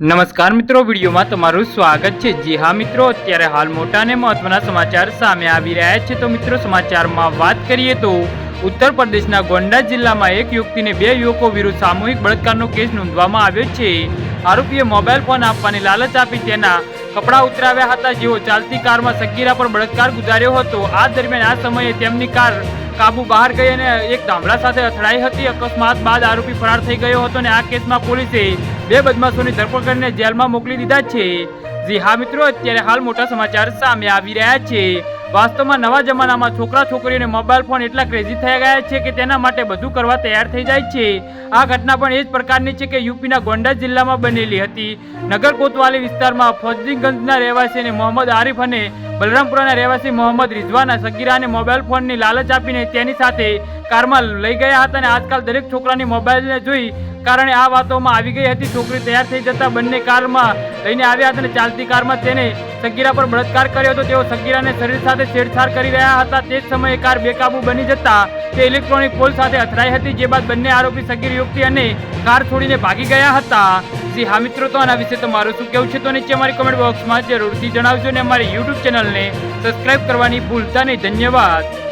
નમસ્કાર મિત્રો, વિડીયોમાં તમારું સ્વાગત છે. જી હા મિત્રો, અત્યારે હાલ મોટા અને મહત્વના સમાચાર સામે આવી રહ્યા છે. તો મિત્રો, સમાચારમાં વાત કરીએ તો ઉત્તર પ્રદેશના ગોંડા જિલ્લામાં એક યુવતીને બે યુવકો વિરુદ્ધ સામૂહિક બળાત્કારનો કેસ નોંધવામાં આવ્યો છે. આરોપીએ મોબાઈલ ફોન આપવાની લાલચ આપી તેના કપડાં ઉતરાવ્યા હતા. જેઓ ચાલતી કારમાં સગીરા પર બળાત્કાર ગુજાર્યો હતો. આ દરમિયાન આ સમયે તેમની કાર કાબુ બહાર ગઈ અને એક ધામડા સાથે અથડાઈ હતી. અકસ્માત બાદ આરોપી ફરાર થઈ ગયો હતો અને આ કેસમાં પોલીસે બે બદમાશોની ધરપકડ કરીને જેલમાં મોકલી દીધા છે. જી હા મિત્રો, અત્યારે હાલ મોટા સમાચાર સામે આવી રહ્યા છે. વાસ્તવમાં નવા જમાનામાં છોકરા, છોકરીઓને મોબાઈલ ફોન એટલા ક્રેઝી થઈ ગયા છે કે તેના માટે બધું કરવા તૈયાર થઈ જાય છે. આ ઘટના પણ એ જ પ્રકારની છે કે યુપીના ગોંડા જિલ્લામાં બનેલી હતી. નગર કોતવાલી વિસ્તારમાં ફોજદીગંજના રહેવાસી અને મોહમ્મદ આરિફ અને બલરામપુરાના રહેવાસી મોહમ્મદ રિઝવાના સગીરાને મોબાઈલ ફોનની લાલચ આપીને તેની સાથે કારમાં લઈ ગયા હતા અને આજકાલ દરેક છોકરાની મોબાઈલને જોઈ કારણે આ વાતોમાં આવી ગઈ હતી. છોકરી તૈયાર થઈ જતા બંને કારમાં લઈને આવ્યા હતા અને ચાલતી કારમાં તેને સગીરા પર બળાત્કાર કર્યો હતો. તેઓ સગીરાને શરીર સાથે છેડછાડ કરી રહ્યા હતા. તે જ સમયે કાર બેકાબુ બની જતા તે ઇલેક્ટ્રોનિક પોલ સાથે અથડાઈ હતી, જે બાદ બંને આરોપી સગીર યુવતી અને કાર છોડીને ભાગી ગયા હતા. જી, હા મિત્રો, તો આના વિશે તમારું શું કેવું છે તો નીચે અમારી કમેન્ટ બોક્સમાં જરૂરથી જણાવજો ને અમારી યુટ્યુબ ચેનલને સબસ્ક્રાઇબ કરવાની ભૂલતા નહીં. ધન્યવાદ.